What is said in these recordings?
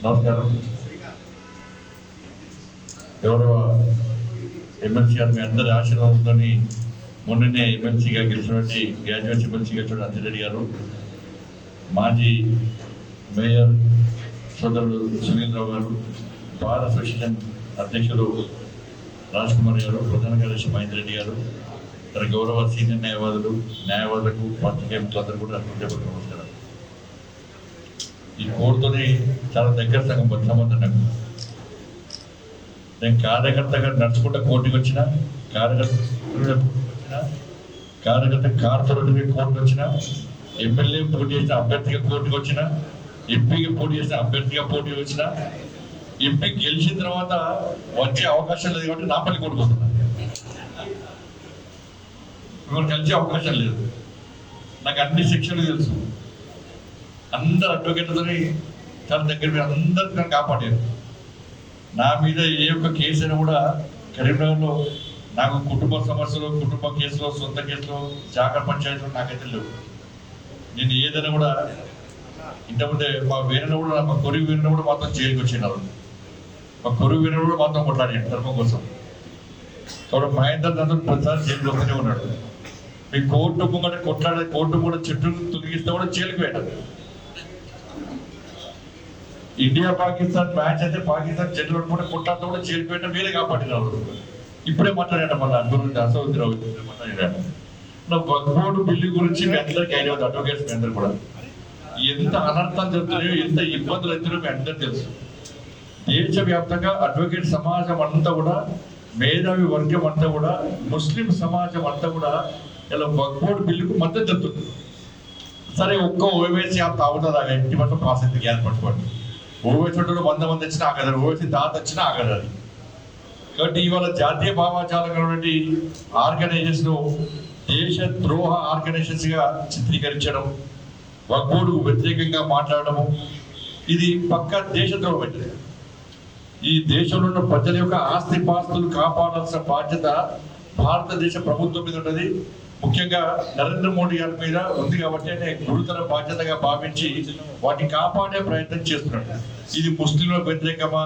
నమస్కారం గౌరవ ఎమ్మెల్సీ గారు మీ అందరి ఆశీర్వాదంతో మొన్ననే ఎమ్మెల్సీగా గెలిచినటువంటి గ్రాడ్యుయేట్ ఎమ్మెల్సీగా చూడండి అంజరెడ్డి గారు మాజీ మేయర్ సోదరుడు సునీల్రావు గారు భారత అసోసియేషన్ అధ్యక్షుడు రాజ్ కుమార్ గారు ప్రధాన కార్యదర్శి మహేందర్ రెడ్డి గారు ఇతర గౌరవ సీనియర్ న్యాయవాదులు న్యాయవాదులకు పాత్రికేయ అందరూ కూడా నమస్కారం ఈ కోర్టుని చాలా దగ్గర సగం సంబంధం నాకు నేను కార్యకర్తగా నడుచుకుంటా కోర్టుకి వచ్చిన కార్యకర్త వచ్చిన కార్యకర్త కారుతో కోర్టుకు వచ్చిన ఎమ్మెల్యే పోటీ చేసిన అభ్యర్థిగా కోర్టుకు వచ్చిన ఎంపీగా పోటీ చేసిన అభ్యర్థిగా పోటీ వచ్చిన ఎంపీ గెలిచిన తర్వాత వచ్చే అవకాశం లేదు కాబట్టి నా పల్లి కోరుకుంటున్నా కలిసే అవకాశం లేదు. నాకు అన్ని శిక్షలు తెలుసు. అందరు అడ్వకేట్లతోని చాలా దగ్గర అందరికీ అందరికి నన్ను కాపాడారు. నా మీద ఏ ఒక్క కేసు అయినా కూడా కరీంనగర్లో నాకు కుటుంబ సమస్యలు కుటుంబ కేసులో సొంత కేసులో జాగ్రత్త పంచాయతీలో నాకైతే లేవు. నేను ఏదైనా కూడా ఇంతకుముందే మా వేరే కూడా మా కొరివి వేరే కూడా మాత్రం జైలుకి వచ్చినారు. మా కొరువు వేరే కూడా మాత్రం కొట్లాడాడు ధర్మం కోసం. కాబట్టి మహేందర్ నందన్ ప్రతిసారి జైలు వస్తూనే ఉన్నాడు. మీ కోర్టు ముంగట కొట్లాడే కోర్టు కూడా చెట్టు తొలగిస్తే కూడా జైలుకి వెళ్ళాడు ఇండియా పాకిస్తాన్ మ్యాచ్ అయితే పాకిస్తాన్ చెట్లు పట్టుకుంటే కొట్లాడితే కూడా జైలుకి వెళ్ళిన మీరే కాపాడినారు ఇప్పుడే మాట్లాడాడు మన గురించి అసౌద్రావు ఇప్పుడే నా బోర్డు బిల్లు గురించి మీ అందరికీ ఐడియా ఉంది అడ్వకేట్స్ మీ అందరు కూడా. ఎంత అనర్థం జరుగుతున్నాయో ఎంత ఇబ్బందులు అవుతున్నాయో మీ అందరూ తెలుసు. దేశవ్యాప్తంగా అడ్వకేట్ సమాజం అంతా కూడా మేధావి వర్గం అంతా కూడా ముస్లిం సమాజం అంతా కూడా ఇలా బోర్డు బిల్లుకు మద్దతు చెప్తుంది. సరే ఒక్క ఓవేసి అంత తాగుతుంది? ఆ ఇంటి మొత్తం పాస్ అయితే గ్యాస్ పట్టుకోండి. ఓవేసి వంద మంది వచ్చినా ఆగదు ఓవేసి దాత వచ్చినా ఆగదు అది కాబట్టి ఇవాళ జాతీయ భావాచాలకమైనటువంటి ఆర్గనైజేషన్ దేశ ద్రోహ ఆర్గనైజేషన్స్గా చిత్రీకరించడం వక్బోర్డుకు వ్యతిరేకంగా మాట్లాడడము ఇది పక్క దేశద్రోహం అంటే ఈ దేశంలో ఉన్న ప్రజల యొక్క ఆస్తి పాస్తులు కాపాడాల్సిన బాధ్యత భారతదేశ ప్రభుత్వం మీద ఉన్నది. ముఖ్యంగా నరేంద్ర మోడీ గారి మీద ఉంది కాబట్టి ఆయన గురుతర బాధ్యతగా భావించి వాటిని కాపాడే ప్రయత్నం చేస్తున్నాడు. ఇది ముస్లింల వ్యతిరేకమా?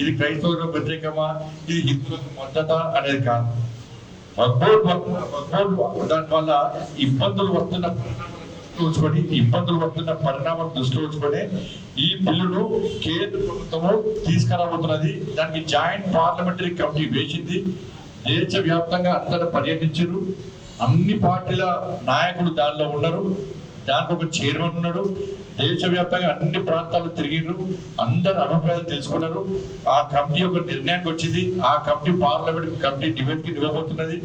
ఇది క్రైస్తవుల వ్యతిరేకమా? ఇది హిందువులకు మద్దత అనేది కాదు. వక్బోర్డ్ దాని వల్ల ఇబ్బందులు వస్తున్న ఉంచుకొని ఇబ్బందులు పడుతున్న పరిణామం దృష్టిలో ఉంచుకొని ఈ బిల్లును కేంద్ర ప్రభుత్వము తీసుకురాబోతున్నది. దానికి జాయింట్ పార్లమెంటరీ కమిటీ వేసింది. దేశవ్యాప్తంగా అందరూ పర్యటించారు. అన్ని పార్టీల నాయకులు దానిలో ఉన్నారు దానికి ఒక చైర్మన్ ఉన్నాడు. దేశవ్యాప్తంగా అన్ని ప్రాంతాలు తిరిగిరు అందరు అభిప్రాయాలు తెలుసుకున్నారు. ఆ కమిటీ ఒక నిర్ణయానికి వచ్చింది. ఆ కమిటీ పార్లమెంట్ కమిటీ నివేదిక ఇవ్వబోతున్నది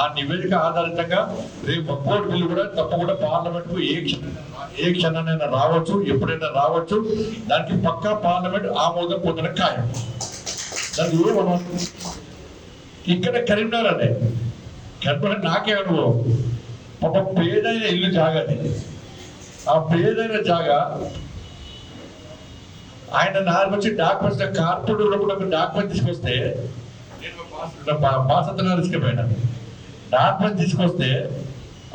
ఆ నివేదిక ఆధారితంగా రేపు ఒక్కోటి బిల్లు కూడా తప్పకుండా పార్లమెంట్కు ఏ క్షణ ఏ క్షణానైనా రావచ్చు ఎప్పుడైనా రావచ్చు. దానికి పక్కా పార్లమెంట్ ఆమోదం పొందడం ఖాయం. దానికి ఇక్కడ కరీంనగర్ అనే కరీంనగర్ నాకే అనుభవం పాప పేదైన ఇల్లు జాగది ఆ పేదైన జాగా ఆయన నాలుగు వచ్చి డాక్యుమెంట్స్ కార్పొరేట్ ఉన్నప్పుడు ఒక డాక్యుమెంట్ తీసుకొస్తే బాసతన తీసుకుపోయినా. డాక్యుమెంట్ తీసుకొస్తే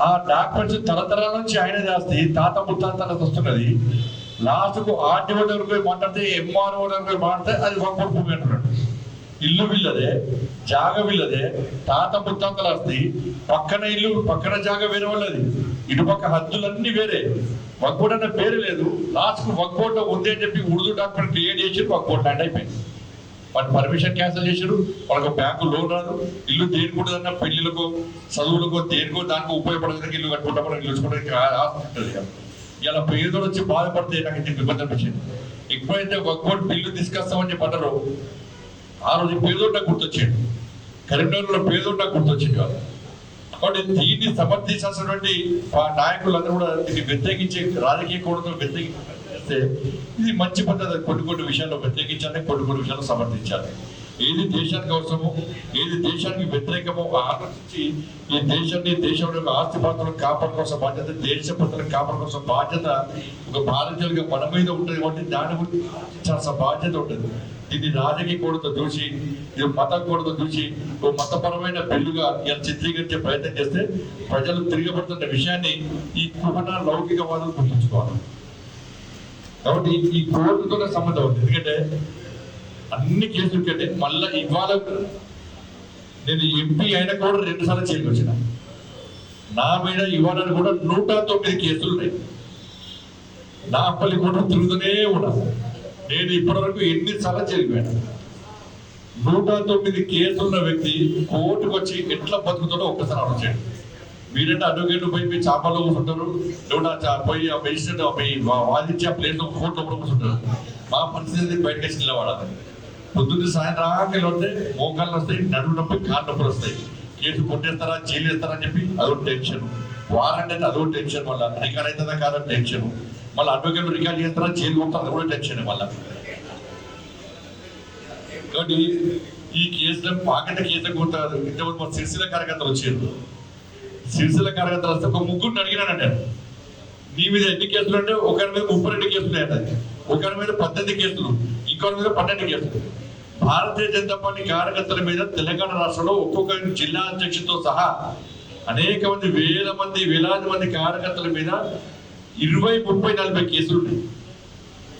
ఆ డాక్యుమెంట్స్ తరతరాల నుంచి ఆయన చేస్తే తాత ముత్తాతల వస్తున్నది. లాస్ట్కు ఆర్టీఓ వరకు మాట్లాడితే ఎంఆర్ఓ వరకు మాట్లాడితే అది ఒక్కొక్క కొడుకు అంటున్నాడు. ఇల్లు వీళ్ళదే జాగ తాత ముత్తాతలు వస్తాయి పక్కన ఇల్లు పక్కన జాగ వేరే వాళ్ళది. ఇటుపక్క హద్దులన్నీ వేరే. వక్కోట అన్న పేరు లేదు. లాస్ట్ వక్కోట ఉంది అని చెప్పి ఉర్దూ డాక్టర్ క్రియేట్ చేసి వక్కోట ల్యాండ్ అయిపోయింది. వాళ్ళు పర్మిషన్ క్యాన్సిల్ చేశారు. వాళ్ళకి బ్యాంకు లోన్ రాదు. ఇల్లు దేనికి ఉంటుందన్న పెళ్ళిలకు చదువులకు దేనికో దానికో ఉపయోగపడడానికి ఇల్లు కట్టుకుంటాం మనం ఇల్లు చూసుకోవడానికి ఆస్తి ఉంటుంది ఇలా పేదోడు వచ్చి బాధపడితే నాకు ఇంత ఇబ్బంది అనిపించింది. ఎక్కువైతే వక్బోర్డ్ బిల్లు తీసుకొస్తామని చెప్పి అన్నారు ఆ రోజు పేదోడు నాకు గుర్తొచ్చాడు కరీంనగర్లో పేదోడు నాకు గుర్తొచ్చింది కాదు కాబట్టి దీన్ని సమర్థించాల్సినటువంటి నాయకులందరూ కూడా దీన్ని వ్యతిరేకించే రాజకీయ కోణంలో వ్యతిరేకిస్తే ఇది మంచి పద్ధతి. కొన్ని కొన్ని విషయాల్లో వ్యతిరేకించాలి కొన్ని కొన్ని విషయాల్లో సమర్థించాలి. ఏది దేశానికి అవసరమో ఏది దేశానికి వ్యతిరేకమో ఆలోచించి ఈ దేశాన్ని దేశంలో యొక్క ఆస్తిపాత్రలను కోసం బాధ్యత దేశ పద్ధతుల కాపాడు కోసం బాధ్యత ఒక భారతీయులుగా మన మీద ఉంటుంది కాబట్టి దాని గురించి ఆలోచించాల్సిన బాధ్యత ఉంటుంది. ఇది రాజకీయ కోణంతో చూసి ఇది మత కోణంతో చూసి ఓ మతపరమైన బిల్లుగా ఇలా చిత్రీకరించే ప్రయత్నం చేస్తే ప్రజలు తిరగబడుతున్న విషయాన్ని ఈ కుహన లౌకికవాదులు గుర్తుంచుకోవాలి. కాబట్టి ఈ- కోర్టుతో కోర్టుతోనే సంబంధం ఉంది. ఎందుకంటే అన్ని కేసులు కంటే మళ్ళీ ఇవాళ నేను ఎంపీ అయినా కూడా రెండు సార్లు జైలుకి వచ్చిన. నా మీద ఇవాళ కూడా నూట తొమ్మిది కేసులు ఉన్నాయి. నా పల్లి కూడా తిరుగుతూనే ఉన్నాను నేను ఇప్పటివరకు ఎన్నిసార్లు జైలుకి నూట తొమ్మిది కేసులున్న వ్యక్తి కోర్టుకు వచ్చి ఎట్లా బతుకుతాడో ఒక్కసారి ఆలోచించండి. మీరంటే అడ్వకేట్ పోయి మీ చేపల్లో కూర్చుంటారు. లేకుంటే చా- పోయి ఆ మెజిస్ట్రేట్ ఆ మీ వా- ఆ ప్లేస్ కోర్టులో కూడా కూర్చుంటారు. మా పరిస్థితి బయటకు వేసి నిలబడాలి. పొద్దున్న సాయంత్రం ఆకలి వస్తే మోకాళ్ళు వస్తాయి నడుము నొప్పి కాళ్ళు నొప్పులు వస్తాయి. కేసు కొట్టేస్తారా జైలు వేస్తారా అని చెప్పి అదో టెన్షన్. వారంటే అదో టెన్షన్ వల్ల అధికారం అవుతుందా కాదని టెన్షన్. మళ్ళీ అడ్వకేట్ రికార్డ్ చేస్తారా? జైలు కొడతారా అది కూడా టెన్షన్ మళ్ళీ. కాబట్టి ఈ కేసులో పాకెట్ కేసులు కొట్టారు ఇంతవరకు మా సిరిసిల కార్యకర్తలు వచ్చారు. సిరిసిల కార్యకర్తలు వస్తే ఒక ముగ్గురిని అడిగినానంట నీ మీద ఎన్ని కేసులు అంటే ఒకరి మీద ముప్పై రెండు కేసులు ఉన్నాయి ఒకరి మీద పద్దెనిమిది కేసులు ఇంకొకరి మీద పన్నెండు కేసులు. భారతీయ జనతా పార్టీ కార్యకర్తల మీద తెలంగాణ రాష్ట్రంలో ఒక్కొక్క జిల్లా అధ్యక్షుడితో సహా అనేక మంది వేల మంది వేలాది మంది కార్యకర్తల మీద ఇరవై ముప్పై నలభై కేసులు ఉన్నాయి